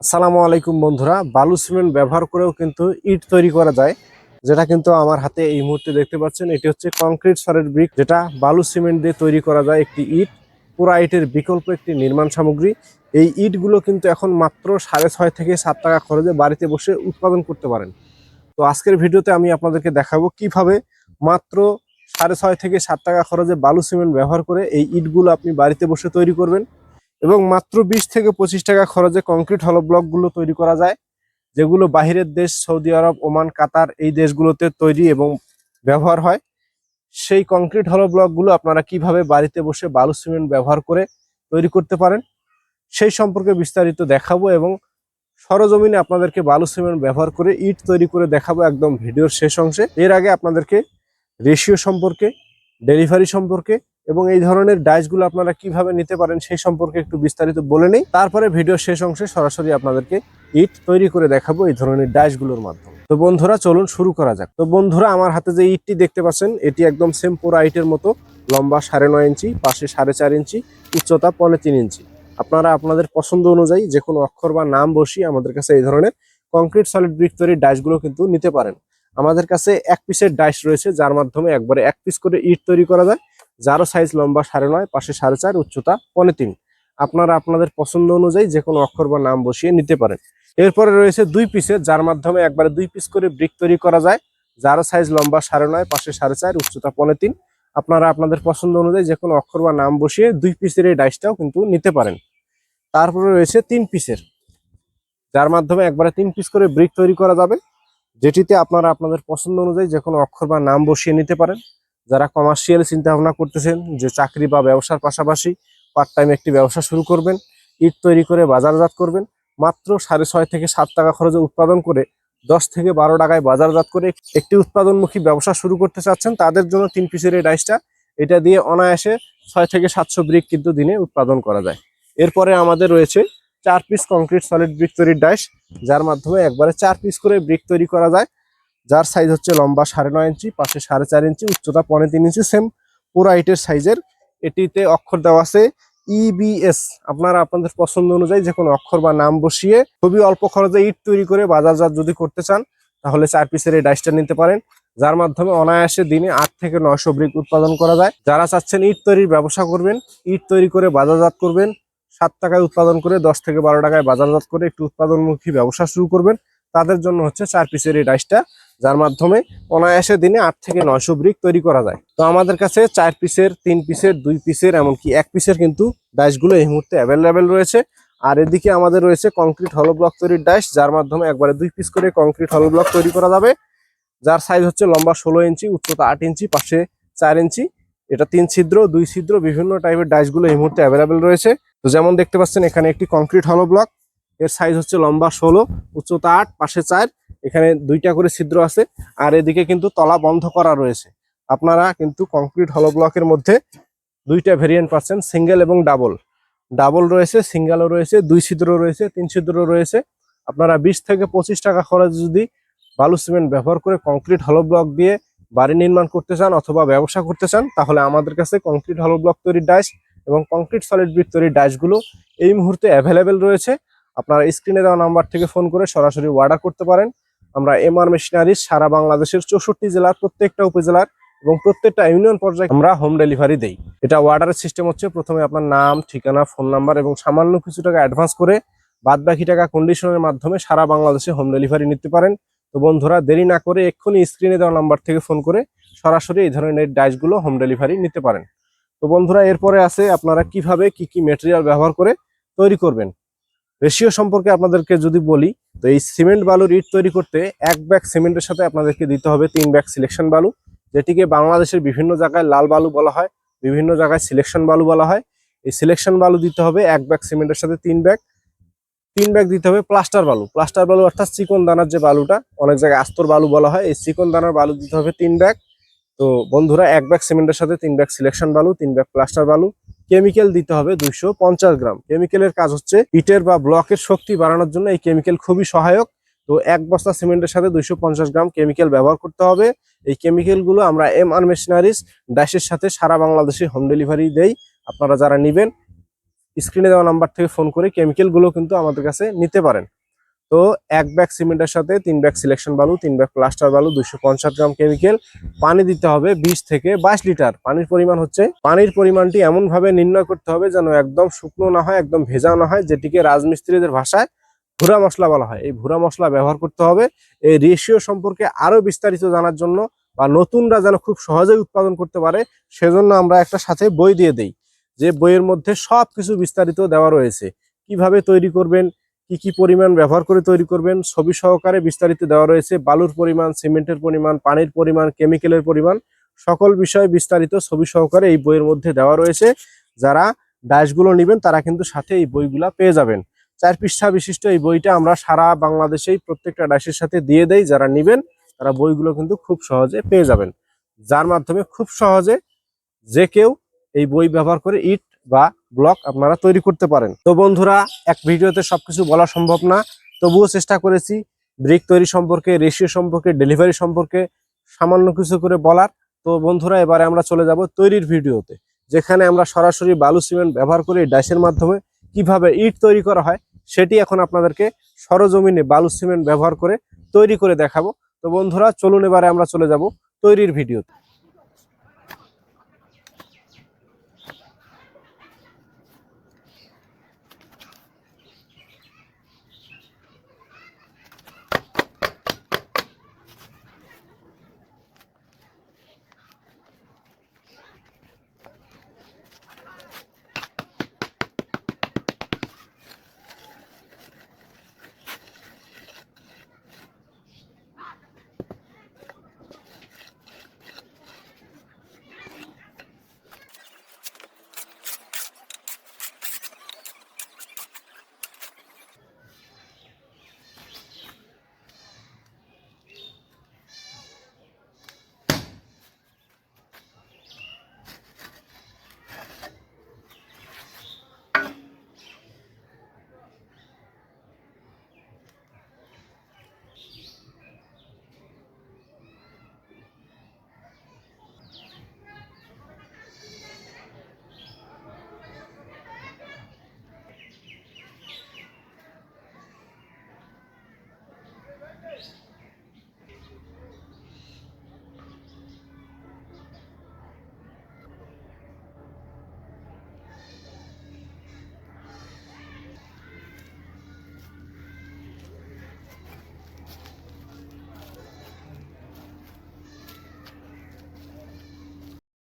আসসালামু আলাইকুম বন্ধুরা। বালু সিমেন্ট ব্যবহার করেও কিন্তু ইট তৈরি করা যায়। যেটা কিন্তু আমার হাতে এই মুহূর্তে দেখতে পাচ্ছেন, এটি হচ্ছে কংক্রিট সলিড ব্রিক, যেটা বালু সিমেন্ট দিয়ে তৈরি করা যায় একটি ইট। পুরা ইটের বিকল্প একটি নির্মাণ সামগ্রী। এই ইটগুলো কিন্তু এখন মাত্র সাড়ে ছয় থেকে সাত টাকা খরচে বাড়িতে বসে উৎপাদন করতে পারেন। তো আজকের ভিডিওতে আমি আপনাদেরকে দেখাবো কীভাবে মাত্র সাড়ে ছয় থেকে সাত টাকা খরচে বালু সিমেন্ট ব্যবহার করে এই ইটগুলো আপনি বাড়িতে বসে তৈরি করবেন। এবং মাত্র বিশ থেকে পঁচিশ টাকা খরচে কংক্রিট হলো ব্লকগুলো তৈরি করা যায়, যেগুলো বাহিরের দেশ, সৌদি আরব, ওমান, কাতার এই দেশগুলোতে তৈরি এবং ব্যবহার হয়। সেই কংক্রিট হলো ব্লকগুলো আপনারা কীভাবে বাড়িতে বসে বালু সিমেন্ট ব্যবহার করে তৈরি করতে পারেন, সেই সম্পর্কে বিস্তারিত দেখাবো এবং সরজমিনে আপনাদেরকে বালু সিমেন্ট ব্যবহার করে ইট তৈরি করে দেখাবো একদম ভিডিওর শেষ অংশে। এর আগে আপনাদেরকে রেশিও সম্পর্কে ডেলিভারি সম্পর্কে এবং এই ধরনের ডাইসগুলো আপনারা কীভাবে নিতে পারেন সেই সম্পর্কে একটু বিস্তারিত বলে নেই। তারপরে ভিডিও শেষ অংশে সরাসরি আপনাদেরকে ইট তৈরি করে দেখাবো এই ধরনের ডাইসগুলোর মাধ্যমে। তো বন্ধুরা, চলুন শুরু করা যাক। তো বন্ধুরা, আমার হাতে যে ইটটি দেখতে পাচ্ছেন, এটি একদম সেম পুরো ইটের মতো। লম্বা সাড়ে নয় ইঞ্চি, পাশে সাড়ে চার ইঞ্চি, উচ্চতা পৌনে তিন ইঞ্চি। আপনারা আপনাদের পছন্দ অনুযায়ী যে কোনো অক্ষর বা নাম বসিয়ে আমাদের কাছে এই ধরনের কংক্রিট সলিড ব্রিক তৈরির ডাইসগুলো কিন্তু নিতে পারেন। আমাদের কাছে এক পিসের ডাইস রয়েছে, যার মাধ্যমে একবারে এক পিস করে ইট তৈরি করা যায়। যারও সাইজ লম্বা সাড়ে নয়, পাশে সাড়ে চার, উচ্চতা পনে তিন। আপনারা আপনাদের পছন্দ অনুযায়ী যে কোনো অক্ষর বা নাম বসিয়ে নিতে পারেন। এরপরে রয়েছে দুই পিসের যার মাধ্যমে একবারে দুই পিস করে ব্রিক তৈরি করা যায়। যারও সাইজ লম্বা সাড়ে নয়, পাশে সাড়ে চার, উচ্চতা পনে তিন। আপনারা আপনাদের পছন্দ অনুযায়ী যে কোনো অক্ষর বা নাম বসিয়ে দুই পিসের এই ডাইসটাও কিন্তু নিতে পারেন। তারপরে রয়েছে তিন পিসের যার মাধ্যমে একবারে তিন পিস করে ব্রিক তৈরি করা যাবে। যেটিতে আপনারা আপনাদের পছন্দ অনুযায়ী যে কোনো অক্ষর বা নাম বসিয়ে নিতে পারেন। যারা কমার্শিয়াল চিন্তা ভাবনা করতেছেন যে চাকরি বা ব্যবসার পাশাপাশি পার্ট টাইম একটি ব্যবসা শুরু করবেন, ইট তৈরি করে বাজারজাত করবেন, মাত্র সাড়ে ছয় থেকে সাত টাকা খরচে উৎপাদন করে দশ থেকে বারো টাকায় বাজারজাত করে একটি উৎপাদনমুখী ব্যবসা শুরু করতে চাচ্ছেন, তাদের জন্য তিন পিসের এই ডাইসটা এটা দিয়ে অনায়াসে ছয় থেকে সাতশো ব্রিক কিন্তু দিনে উৎপাদন করা যায়। এরপরে আমাদের রয়েছে চার পিস কংক্রিট সলিড ব্রিক তৈরির ডাইস যার মাধ্যমে একবারে চার পিস করে ব্রিক তৈরি করা যায়। যার সাইজ হচ্ছে লম্বা সাড়ে নয় ইঞ্চি, পাশে সাড়ে চার ইঞ্চি, উচ্চতা পনেরো তিন ইঞ্চি সেম পুরা ইটের সাইজের এটিতে অক্ষর দেওয়া আছে ইবিএস আপনারা আপনাদের পছন্দ অনুযায়ী যে কোনো অক্ষর বা নাম বসিয়ে খুবই অল্প খরচে ইট তৈরি করে বাজারজাত যদি করতে চান, তাহলে চার পিসের এই ডাইসটা নিতে পারেন, যার মাধ্যমে অনায়াসে দিনে আট থেকে নয়শো ব্রিক উৎপাদন করা যায়। যারা চাচ্ছেন ইট তৈরির ব্যবসা করবেন, ইট তৈরি করে বাজারজাত করবেন, সাত টাকায় উৎপাদন করে দশ থেকে বারো টাকায় বাজারজাত করে একটু উৎপাদনমুখী ব্যবসা শুরু করবেন, তাদের জন্য হচ্ছে চার পিসের এই ডাইসটা যার মাধ্যমে অনায়াসে দিনে আট থেকে নয়শো ব্রিক তৈরি করা যায়। তো আমাদের কাছে চার পিসের তিন পিসের দুই পিসের এমনকি এক পিসের কিন্তু ডাইসগুলো এই মুহূর্তে অ্যাভেলেবেল রয়েছে। আর এদিকে আমাদের রয়েছে কংক্রিট হলো ব্লক তৈরির ডাইস যার মাধ্যমে একবারে দুই পিস করে কংক্রিট হলো ব্লক তৈরি করা যাবে। যার সাইজ হচ্ছে লম্বা ষোলো ইঞ্চি, উচ্চতা আট ইঞ্চি, পাশে চার ইঞ্চি। এটা তিন ছিদ্র, দুই ছিদ্র, বিভিন্ন টাইপের ডাইসগুলো এই মুহূর্তে অ্যাভেলেবেল রয়েছে। তো যেমন দেখতে পাচ্ছেন, এখানে একটি কংক্রিট হলো ব্লক এর সাইজ হচ্ছে লম্বা ষোলো, উচ্চতা আট, পাশে চার, এখানে দুইটা করে ছিদ্র আছে। আর এদিকে কিন্তু তলা বন্ধ করা রয়েছে। আপনারা কিন্তু কংক্রিট হলো ব্লকের মধ্যে দুইটা ভেরিয়েন্ট পাচ্ছেন সিঙ্গেল এবং ডাবল ডাবল রয়েছে সিঙ্গেলও রয়েছে, দুই ছিদ্র রয়েছে, তিন ছিদ্র রয়েছে। আপনারা বিশ থেকে পঁচিশ টাকা খরচ যদি বালু সিমেন্ট ব্যবহার করে কংক্রিট হলো ব্লক দিয়ে বাড়ি নির্মাণ করতে চান অথবা ব্যবসা করতে চান, তাহলে আমাদের কাছে কংক্রিট হলো ব্লক তৈরির ডাইস এবং কংক্রিট সলিড ব্রিক তৈরির ডাইসগুলো এই মুহূর্তে অ্যাভেলেবেল রয়েছে। আপনারা স্ক্রিনে দেওয়া নাম্বার থেকে ফোন করে সরাসরি অর্ডার করতে পারেন। আমরা এমআর মেশিনারিজ সারা বাংলাদেশের চৌষট্টি জেলার প্রত্যেকটা উপজেলার এবং প্রত্যেকটা ইউনিয়ন পর্যায়ে আমরা হোম ডেলিভারি দেই। এটা অর্ডারের সিস্টেম হচ্ছে প্রথমে আপনার নাম, ঠিকানা ফোন নাম্বার এবং সামান্য কিছু টাকা অ্যাডভান্স করে বাদ বাকি টাকা কন্ডিশনের মাধ্যমে সারা বাংলাদেশে হোম ডেলিভারি নিতে পারেন। তো বন্ধুরা, দেরি না করে এক্ষুনি স্ক্রিনে দেওয়া নাম্বার থেকে ফোন করে সরাসরি এই ধরনের ডাইসগুলো হোম ডেলিভারি নিতে পারেন। তো বন্ধুরা, এরপরে আছে আপনারা কীভাবে কি কি মেটেরিয়াল ব্যবহার করে তৈরি করবেন। রেশিও সম্পর্কে আপনাদেরকে যদি বলি, তো এই সিমেন্ট বালুর ইট তৈরি করতে এক ব্যাগ সিমেন্টের সাথে আপনাদেরকে দিতে হবে তিন ব্যাগ সিলেকশন বালু, যেটিকে বাংলাদেশের বিভিন্ন জায়গায় লাল বালু বলা হয়, বিভিন্ন জায়গায় সিলেকশন বালু বলা হয়। এই সিলেকশন বালু দিতে হবে এক ব্যাগ সিমেন্টের সাথে তিন ব্যাগ। তিন ব্যাগ দিতে হবে প্লাস্টার বালু। প্লাস্টার বালু অর্থাৎ চিকন দানার যে বালুটা, অনেক জায়গায় আস্তর বালু বলা হয়, এই চিকন দানার বালু দিতে হবে তিন ব্যাগ। তো বন্ধুরা, এক ব্যাগ সিমেন্টের সাথে তিন ব্যাগ সিলেকশন বালু, তিন ব্যাগ প্লাস্টার বালু কেমিক্যাল দিতে হবে দুইশো পঞ্চাশ গ্রাম। কেমিক্যালের কাজ হচ্ছে ইটের বা ব্লকের শক্তি বাড়ানোর জন্য এই কেমিক্যাল খুবই সহায়ক। তো এক বস্তা সিমেন্টের সাথে দুইশো পঞ্চাশ গ্রাম কেমিক্যাল ব্যবহার করতে হবে। এই কেমিক্যালগুলো আমরা এম আর মেশিনারিজ, ড্যাশের সাথে সারা বাংলাদেশে হোম ডেলিভারি দেই। আপনারা যারা নেবেন, স্ক্রিনে দেওয়া নাম্বার থেকে ফোন করে কেমিক্যালগুলো কিন্তু আমাদের কাছে নিতে পারেন। তো এক ব্যাগ সিমেন্টের সাথে, তিন ব্যাগ সিলেকশন বালু, তিন ব্যাগ প্লাস্টার বালু দুশো পঞ্চাশ গ্রাম কেমিক্যাল পানি দিতে হবে বিশ থেকে বাইশ লিটার। পানির পরিমাণ হচ্ছে, পানির পরিমাণটি এমনভাবে নির্ণয় করতে হবে যেন একদম শুকনো না হয়, একদম ভেজা না হয়, যেটিকে রাজমিস্ত্রিদের ভাষায় ভুরা মশলা বলা হয়। এই ভুরা মশলা ব্যবহার করতে হবে। এই রেশিও সম্পর্কে আরও বিস্তারিত জানার জন্য বা নতুনরা যেন খুব সহজেই উৎপাদন করতে পারে, সেজন্য আমরা একটা সাথে বই দিয়ে দেই, যে বইয়ের মধ্যে সব কিছু বিস্তারিত দেওয়া রয়েছে। কীভাবে তৈরি করবেন কি কি পরিমাণ ব্যবহার করে তৈরি করবেন, ছবি সহকারে বিস্তারিত দেওয়া রয়েছে। বালুর পরিমাণ, সিমেন্টের পরিমাণ, পানির পরিমাণ, কেমিক্যালের পরিমাণ, সকল বিষয় বিস্তারিত ছবি সহকারে এই বইয়ের মধ্যে দেওয়া রয়েছে। যারা ডাইসগুলো নেবেন, তারা কিন্তু সাথে এই বইগুলা পেয়ে যাবেন। চার পৃষ্ঠা বিশিষ্ট এই বইটা আমরা সারা বাংলাদেশেই প্রত্যেকটা ডাইসের সাথে দিয়ে দেই। যারা নেবেন, তারা বইগুলো কিন্তু খুব সহজে পেয়ে যাবেন। যার মাধ্যমে খুব সহজে যে কেউ এই বই ব্যবহার করে ইট বা ব্লক আপনারা তৈরি করতে পারেন। তো বন্ধুরা, এক ভিডিওতে সবকিছু বলা সম্ভব না। তবুও চেষ্টা করেছি ব্রিক তৈরি সম্পর্কে, রেশিও সম্পর্কে, ডেলিভারি সম্পর্কে সামান্য কিছু করে বলার। তো বন্ধুরা, এবারে আমরা চলে যাব তৈরির ভিডিওতে, যেখানে আমরা সরাসরি বালু সিমেন্ট ব্যবহার করে ডাইসের মাধ্যমে। কীভাবে ইট তৈরি করা হয় সেটি এখন আপনাদেরকে সরজমিনে বালু সিমেন্ট ব্যবহার করে তৈরি করে দেখাবো। তো বন্ধুরা, চলুন এবারে আমরা চলে যাব তৈরির ভিডিওতে।